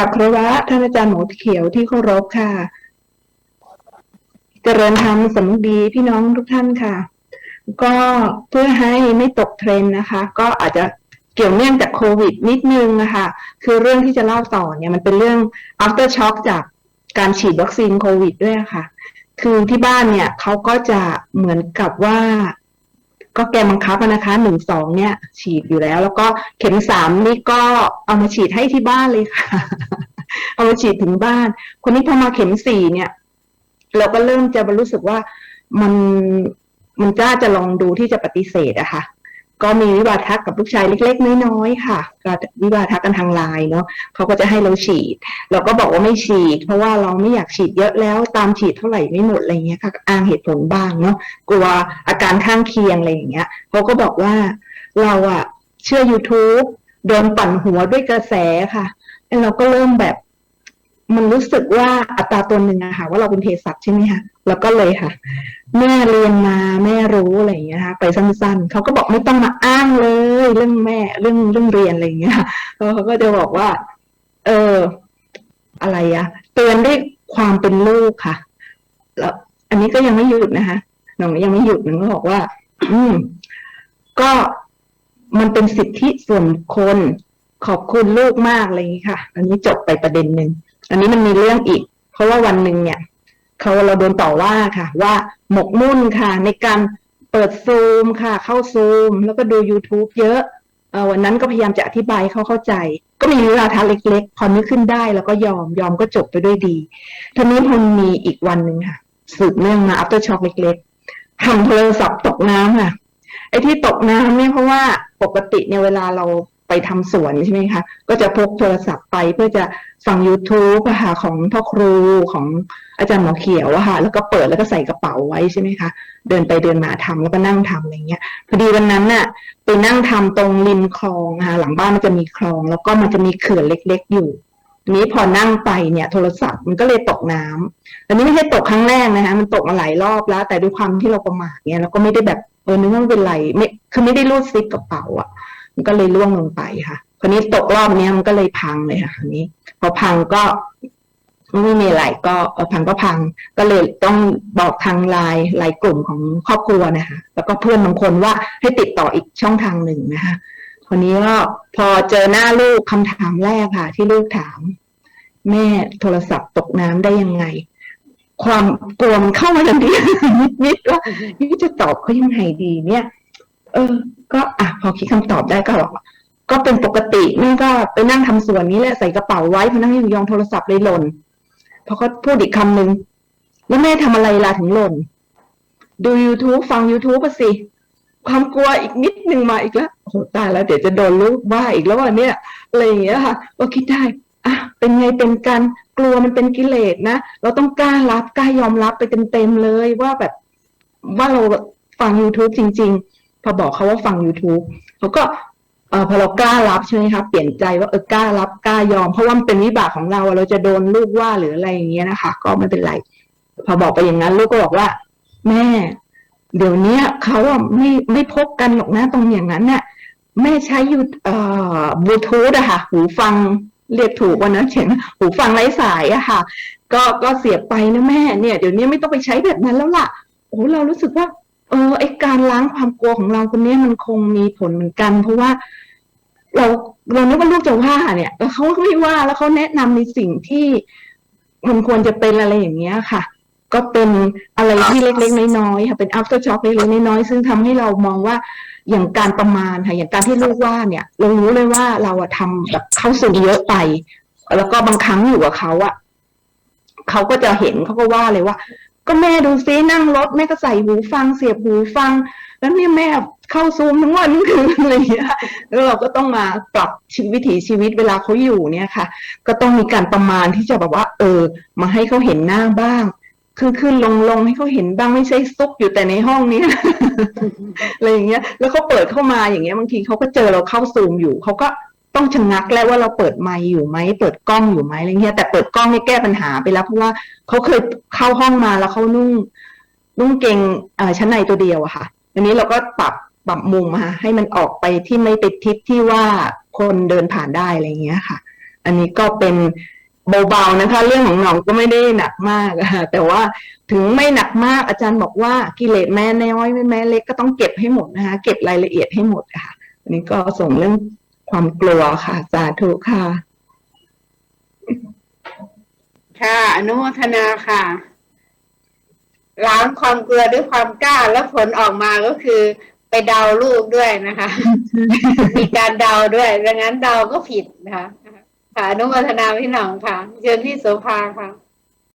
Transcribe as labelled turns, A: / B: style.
A: ราบคารวะท่านอาจารย์หมอเขียวที่เคารพค่ะ เจริญธรรมสำนึกดีพี่น้องทุกท่านค่ะ ก็เพื่อให้ไม่ตกเทรนนะคะ ก็อาจจะเกี่ยวเนื่องจากโควิดนิดนึงนะคะคือเรื่องที่จะเล่าต่อเนี่ยมันเป็นเรื่อง after shock จากการฉีดวัคซีนโควิดด้วยค่ะ คือที่บ้านเนี่ยเขาก็จะเหมือนกับว่า ก็แกบังคับนะคะหนึ่งสองเนี่ย ฉีดอยู่แล้ว แล้วก็เข็มสามนี่ก็เอามาฉีดให้ที่บ้านเลยค่ะ เอามาฉีดถึงบ้าน คนนี้พอมาเข็มสี่เนี่ย เราก็เริ่มจะรู้สึกว่ามันมันกล้าจะลองดูที่จะปฏิเสธอะค่ะ ก็มีวิวาทะกับลูกชายเล็ก ๆ น้อยๆค่ะก็วิวาทะกันทางไลน์เนาะเขาก็จะให้เราฉีด เราก็บอกว่าไม่ฉีด เพราะว่าเราไม่อยากฉีดเยอะแล้วตามฉีดเท่าไหร่ไม่หมดอะไรเงี้ยค่ะอ้างเหตุผลบ้างเนาะกลัวอาการข้างเคียงอะไรอย่างเงี้ยเขาก็บอกว่าเราอะเชื่อ YouTube โดนปั่นหัวด้วยกระแสค่ะแล้วเราก็เริ่มแบบมันรู้สึกว่าอัตราตัวหนึ่งอะค่ะว่าเราเป็นเภสัชใช่ไหมคะแล้วก็เลยค่ะ แม่เรียนมาแม่รู้อะไรอย่างเงี้ยค่ะไปสั้นๆเขาก็บอกไม่ต้องมาอ้างเลย เรื่องแม่เรื่องเรื่องเรียนอะไรอย่างเงี้ยแล้วเขาก็จะบอกว่า เออ อะไรอะเตือนด้วยความเป็นลูกค่ะ แล้วอันนี้ก็ยังไม่หยุดนะคะน้องยังไม่หยุดน้องก็บอกว่า อืม ก็มันเป็นสิทธิส่วนคคลขอบคุณลูกมากอะไรอย่างนี้ค่ะ อันนี้จบไปประเด็นหนึ่งอันนี้มันมีเรื่องอีก เพราะว่าวันหนึ่งเนี่ย เขาเราโดนต่อว่าค่ะ ว่าหมกมุ่นค่ะ ในการเปิดซูมค่ะ เข้าซูม แล้วก็ดู YouTube เยอะอวันนั้นก็พยายามจะอธิบายให้เขาเข้าใจ ก็มีเวลาทาเล็กๆ พอนึกขึ้นได้แล้วก็ยอมยอมก็จบไปด้วยดีทีนี้มันมีอีกวันหนึ่งค่ะ สืบเนื่องมา after shock เล็กๆทำโทรศัพท์ตกน้ำค่ะไอ้ที่ตกน้ำเนี่ยเพราะว่าปกติเนี่ยเวลาเรา ไปทำสวนใช่ไหมคะก็จะพกโทรศัพท์ไปเพื่อจะฟัง YouTube อะค่ะของพ่อครูของอาจารย์หมอเขียวอะค่ะแล้วก็เปิดแล้วก็ใส่กระเป๋าไว้ใช่ไหมคะเดินไปเดินมาทำแล้วก็นั่งทำอะไรเงี้ยพอดีวันนั้นน่ะไปนั่งทำตรงริมคลองค่ะหลังบ้านมันจะมีคลอง แล้วก็มันจะมีเขื่อนเล็ก ๆ อยู่นี้พอนั่งไปเนี่ยโทรศัพท์มันก็เลยตกน้ำอันนี้ไม่ใช่ตกครั้งแรกนะคะมันตกมาหลายรอบแล้ว แต่ด้วยความที่เราประมาทเนี่ยเราก็ไม่ได้แบบเออนึกว่าเป็นไรไม่คือไม่ได้รูดซิปกระเป๋าอะ มันก็เลยล่วงลงไปค่ะครนี้ตกรอบเนี้ยมันก็เลยพังเลยค่ะคราวนี้ พอพังก็ไม่มีอะไรก็พังก็พัง ก็เลยต้องบอกทางไลน์ไลน์กลุ่มของครอบครัวนะคะ แล้วก็เพื่อนบางคนว่าให้ติดต่ออีกช่องทางหนึ่งนะคะคนนี้ก็พอเจอหน้าลูกคำถามแรกค่ะ ที่ลูกถาม แม่โทรศัพท์ตกน้ำได้ยังไง ความกลัวมันเข้ามาทันทีนิดๆว่านี่จะตอบเขายังไงดีเนี่ย เออ ก็อะพอคิดคำตอบได้ก็บอกก็เป็นปกติแม่ก็ไปนั่งทำสวนนี้แหละใส่กระเป๋าไว้พอนั่งอยู่ยองโทรศัพท์เลยหล่นพอเขาพูดอีกคำหนึ่งแล้วแม่ทำอะไรล่ะถึงหล่น ดู YouTube ฟัง YouTube อะสิ ความกลัวอีกนิดนึงมาอีกแล้วโอ้โหตายแล้ว เดี๋ยวจะโดนลูกว่าอีกแล้ววันเนี้ยอะไรอย่างเงี้ยค่ะ ก็คิดได้อะเป็นไงเป็นกันกลัวมันเป็นกิเลสนะ เราต้องกล้ารับกล้ายอมรับไปเต็มๆเลยว่าแบบว่าเราฟัง YouTube จริง ๆ พอบอกเขาว่าฟัง YouTube เขาก็เออพอเรากล้ารับใช่ไหมคะเปลี่ยนใจว่าเออกล้ารับกล้ายอม เพราะว่ามันเป็นวิบากของเราเราจะโดนลูกว่าหรืออะไรอย่างเงี้ยนะคะ ก็ไม่เป็นไร พอบอกไปอย่างนั้น ลูกก็บอกว่า แม่ เดี๋ยวนี้เขาอะไม่ไม่พบกันหรอกนะตรงอย่างนั้นเนี่ยแม่ใช้ยูเอ่อบลูทูธอะค่ะ หูฟังเรียกถูกวันนั้นเฉียงหูฟังไร้สายอะค่ะ ก็ก็เสียไปนะแม่เนี่ยเดี๋ยวนี้ไม่ต้องไปใช้แบบนั้นแล้วล่ะโอ้เรารู้สึกว่า เออไอการล้างความกลัวของเราคนนี้มันคงมีผลเหมือนกัน เพราะว่าเราเรานึกว่าลูกจะว่าเนี่ยแล้วเขาไม่ว่าแล้วเขาแนะนำในสิ่งที่มันควรจะเป็นอะไรอย่างเงี้ยค่ะ ก็เป็นอะไรที่เล็กๆน้อยๆค่ะเป็น after shock เล็กๆน้อยๆซึ่งทำให้เรามองว่าอย่างการประมาณค่ะอย่างการที่ลูกว่าเนี่ย เรารู้เลยว่าเราอะทำแบบเข้าสู่เยอะไป แล้วก็บางครั้งอยู่กับเขาอะเขาก็จะเห็นเขาก็ว่าเลยว่า ก็แม่ดูซินั่งรถแม่ก็ใส่หูฟัง เสียบหูฟัง แล้วเนี่ยแม่เข้าซูมทั้งวันทั้งคืนอะไรอย่างเงี้ยแล้วเราก็ต้องมาปรับชีวิตวิถีชีวิตเวลาเขาอยู่เนี่ยค่ะ ก็ต้องมีการประมาณที่จะแบบว่า เออ มาให้เขาเห็นหน้าบ้างขึ้นขึ้นลงลงให้เขาเห็นบ้างไม่ใช่ซุกอยู่แต่ในห้องนี้อะไรอย่างเงี้ย แล้วเขาเปิดเข้ามาอย่างเงี้ยบางทีเขาก็เจอเราเข้าซูมอยู่เขาก็ ต้องชะงักแล้วว่าเราเปิดไมค์อยู่ไหมเปิดกล้องอยู่ไหมอะไรเงี้ยแต่เปิดกล้องนี่แก้ปัญหาไปแล้วเพราะว่าเขาเคยเข้าห้องมาแล้วเขานุ่งนุ่งเกงชั้นในตัวเดียวอะค่ะอันนี้เราก็ปรับปรับมุมค่ะให้มันออกไปที่ไม่ไปทิศที่ว่าคนเดินผ่านได้อะไรเงี้ยค่ะ อันนี้ก็เป็นเบาๆนะคะ เรื่องของหนองก็ไม่ได้หนักมากค่ะแต่ว่าถึงไม่หนักมากอาจารย์บอกว่ากิเลสแม่น้อยแม่เล็กก็ต้องเก็บให้หมดนะคะ เก็บรายละเอียดให้หมดค่ะอันนี้ก็ส่งเรื่อง ความกลัวค่ะ สาธุค่ะ
B: ค่ะ อนุโมทนาค่ะ ล้างความกลัวด้วยความกล้าแล้วผลออกมาก็คือ ไปเดาลูกด้วยนะคะ มีการเดาด้วยดังนั้นเดาก็ผิดนะคะค่ะอนุโมทนาพี่หน่องค่ะเชิญพี่โสภาค่ะ